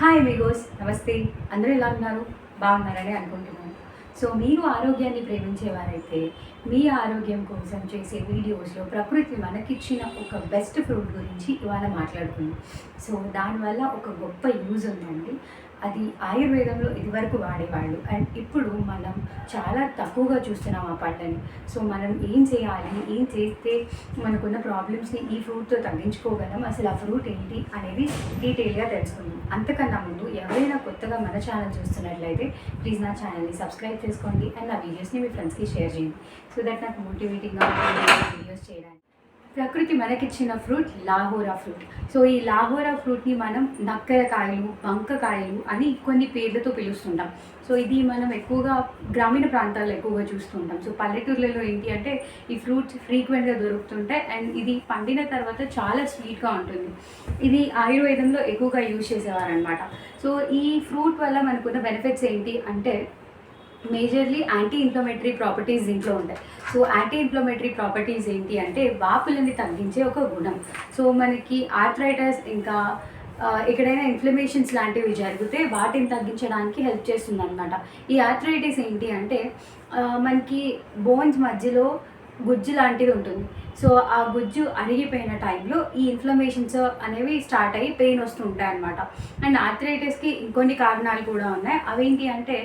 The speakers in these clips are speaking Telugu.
హాయ్ మీగోస్ నమస్తే అందరూ ఎలా ఉన్నారు? బాగున్నారని అనుకుంటున్నాను. సో మీరు ఆరోగ్యాన్ని ప్రేమించేవారైతే మీ ఆరోగ్యం కోసం చేసే వీడియోస్లో ప్రకృతి మనకిచ్చిన ఒక బెస్ట్ ఫ్రూట్ గురించి ఇవాళ మాట్లాడుకుందాం. సో దానివల్ల ఒక గొప్ప యూజ్ ఉందండి. అది ఆయుర్వేదంలో ఇదివరకు వాడేవాళ్ళు. అండ్ ఇప్పుడు మనం చాలా తక్కువగా చూస్తున్నాం ఆ పంటని సో మనం ఏం చేయాలి? ఏం చేస్తే మనకున్న ప్రాబ్లమ్స్ని ఈ ఫ్రూట్తో తగ్గించుకోగలం? అసలు ఆ ఫ్రూట్ ఏంటి అనేది డీటెయిల్గా తెలుసుకుందాం. అంతకన్నా ముందు ఎవరైనా కొత్తగా మన ఛానల్ చూస్తున్నట్లయితే ప్లీజ్ నా ఛానల్ని సబ్స్క్రైబ్ చేసుకోండి. అండ్ నా వీడియోస్ని మీ ఫ్రెండ్స్కి షేర్ చేయండి. సో దట్ నాకు మోటివేటింగ్గా వీడియోస్ చేయడానికి. ప్రకృతి మనకిచ్చిన ఫ్రూట్ లాహోరా ఫ్రూట్ సో ఈ లాహోరా ఫ్రూట్ని మనం నక్కరకాయలు బంకకాయలు అని కొన్ని పేర్లతో పిలుస్తుంటాం. సో ఇది మనం ఎక్కువగా గ్రామీణ ప్రాంతాల్లో ఎక్కువగా చూస్తుంటాం. సో పల్లెటూర్లలో ఏంటి అంటే ఈ ఫ్రూట్స్ ఫ్రీక్వెంట్గా దొరుకుతుంటాయి అండ్ ఇది పండిన తర్వాత చాలా స్వీట్గా ఉంటుంది. ఇది ఆయుర్వేదంలో ఎక్కువగా యూజ్ చేసేవారనమాట సో ఈ ఫ్రూట్ వల్ల మనకున్న బెనిఫిట్స్ ఏంటి అంటే మేజర్లీ యాంటీ ఇన్ఫ్లమేటరీ ప్రాపర్టీస్ దీంట్లో ఉంటాయి. సో యాంటీ ఇన్ఫ్లమేటరీ ప్రాపర్టీస్ ఏంటి అంటే వాపులని తగ్గించే ఒక గుణం. సో మనకి ఆర్థరైటస్ ఇంకా ఎక్కడైనా ఇన్ఫ్లమేషన్స్ లాంటివి జరిగితే వాటిని తగ్గించడానికి హెల్ప్ చేస్తుంది అనమాట ఈ ఆర్థరైటిస్ ఏంటి అంటే మనకి బోన్స్ మధ్యలో గుజ్జు లాంటిది ఉంటుంది. సో ఆ గుజ్జు అరిగిపోయిన టైంలో ఈ ఇన్ఫ్లమేషన్స్ అనేవి స్టార్ట్ అయ్యి పెయిన్ వస్తుంటాయి అనమాట అండ్ ఆర్థరైటిస్కి ఇంకొన్ని కారణాలు కూడా ఉన్నాయి. అవేంటి అంటే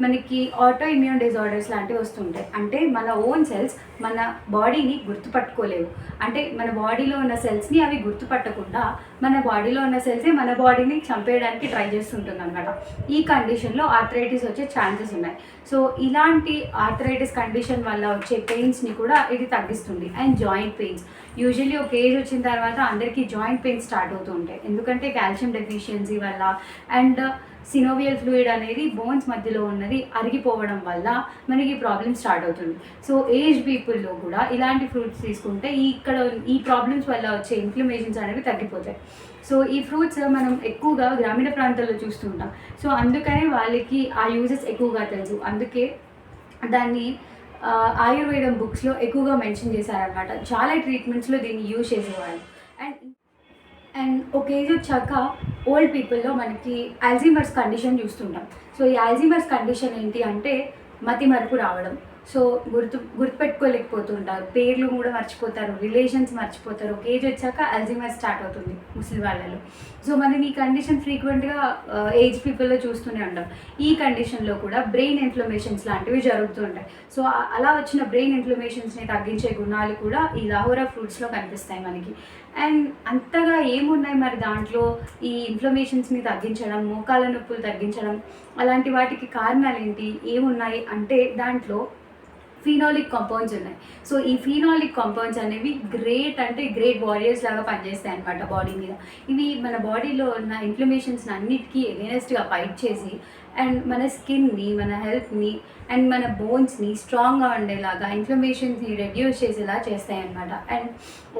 మనకి ఆటో ఇమ్యూన్ డిజార్డర్స్ లాంటివి వస్తుంటాయి. అంటే మన ఓన్ సెల్స్ మన బాడీని గుర్తుపట్టుకోలేవు. అంటే మన బాడీలో ఉన్న సెల్స్ని అవి గుర్తుపట్టకుండా మన బాడీలో ఉన్న సెల్సే మన బాడీని చంపేయడానికి ట్రై చేస్తుంటుంది అనమాట ఈ కండిషన్లో ఆర్థరైటిస్ వచ్చే ఛాన్సెస్ ఉన్నాయి. సో ఇలాంటి ఆర్థరైటిస్ కండిషన్ వల్ల వచ్చే పెయిన్స్ని కూడా ఇది తగ్గిస్తుంది. అండ్ జాయింట్ పెయిన్స్ యూజువల్లీ ఒక ఏజ్ వచ్చిన తర్వాత అందరికీ జాయింట్ పెయిన్స్ స్టార్ట్ అవుతూ ఉంటాయి. ఎందుకంటే కాల్షియం డెఫిషియన్సీ వల్ల. అండ్ సినోవియల్ ఫ్లూయిడ్ అనేది బోన్స్ మధ్యలో ఉన్నది అరిగిపోవడం వల్ల మనకి ప్రాబ్లమ్ స్టార్ట్ అవుతుంది. సో ఏజ్ పీపుల్లో కూడా ఇలాంటి ఫ్రూట్స్ తీసుకుంటే ఈ ఇక్కడ ఈ ప్రాబ్లమ్స్ వల్ల వచ్చే ఇన్ఫ్లమేషన్స్ అనేవి తగ్గిపోతాయి. సో ఈ ఫ్రూట్స్ మనం ఎక్కువగా గ్రామీణ ప్రాంతాల్లో చూస్తుంటాం. సో అందుకనే వాళ్ళకి ఆ యూజెస్ ఎక్కువగా తెలుసు. అందుకే దాన్ని ఆయుర్వేదం బుక్స్లో ఎక్కువగా మెన్షన్ చేశారనమాట చాలా ట్రీట్మెంట్స్లో దీన్ని యూజ్ చేసేవాళ్ళు. అండ్ అండ్ ఒక ఏజ్ వచ్చాక ఓల్డ్ పీపుల్లో మనకి అల్జీమర్స్ కండిషన్ చూస్తుంటాం. సో ఈ అల్జీమర్స్ కండిషన్ ఏంటి అంటే మతి మరుపు రావడం. సో గుర్తు గుర్తుపెట్టుకోలేకపోతుంటారు. పేర్లు కూడా మర్చిపోతారు రిలేషన్స్ మర్చిపోతారు. ఒక ఏజ్ వచ్చాక అల్జిమర్ స్టార్ట్ అవుతుంది ముసలి వాళ్ళలో. సో మనం ఈ కండిషన్ ఫ్రీక్వెంట్గా ఏజ్ పీపుల్లో చూస్తూనే ఉంటాం. ఈ కండిషన్లో కూడా బ్రెయిన్ ఇన్ఫ్లమేషన్స్ లాంటివి జరుగుతూ ఉంటాయి. సో అలా వచ్చిన బ్రెయిన్ ఇన్ఫ్లమేషన్స్ని తగ్గించే గుణాలు కూడా ఈ లాహోరా ఫ్రూట్స్లో కనిపిస్తాయి మనకి. అండ్ అంతగా ఏమున్నాయి మరి దాంట్లో? ఈ ఇన్ఫ్లమేషన్స్ని తగ్గించడం మోకాల నొప్పులు తగ్గించడం అలాంటి వాటికి కారణాలు ఏంటి? ఏమున్నాయి? అంటే దాంట్లో ఫీనాలిక్ కాంపౌండ్స్ ఉన్నాయి. సో ఈ ఫీనాలిక్ కాంపౌండ్స్ అనేవి గ్రేట్ అంటే గ్రేట్ వారియర్స్ లాగా పనిచేస్తాయి అనమాట బాడీ మీద. ఇవి మన బాడీలో ఉన్న ఇన్ఫ్లమేషన్స్ అన్నిటికీ ఎగెనెస్ట్గా ఫైట్ చేసి అండ్ మన స్కిన్ని మన హెల్త్ని అండ్ మన బోన్స్ని స్ట్రాంగ్గా ఉండేలాగా ఇన్ఫ్లమేషన్స్ని రెడ్యూస్ చేసేలా చేస్తాయి అన్నమాట అండ్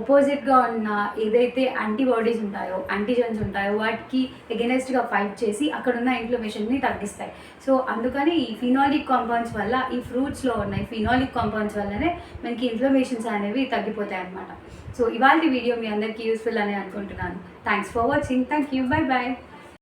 ఒపోజిట్గా ఉన్న ఏదైతే యాంటీబాడీస్ ఉంటాయో యాంటీజన్స్ ఉంటాయో వాటికి ఎగెనెస్ట్గా ఫైట్ చేసి అక్కడ ఉన్న ఇన్ఫ్లమేషన్ని తగ్గిస్తాయి. సో అందుకని ఈ ఫినాలిక్ కాంపౌండ్స్ వల్ల ఈ ఫ్రూట్స్లో ఉన్న ఈ ఫినాలిక్ కాంపౌండ్స్ వల్లనే మనకి ఇన్ఫ్లమేషన్స్ అనేవి తగ్గిపోతాయి అన్నమాట సో ఇవాళ వీడియో మీ అందరికీ యూస్ఫుల్ అని అనుకుంటున్నాను. Thanks for watching thank you bye bye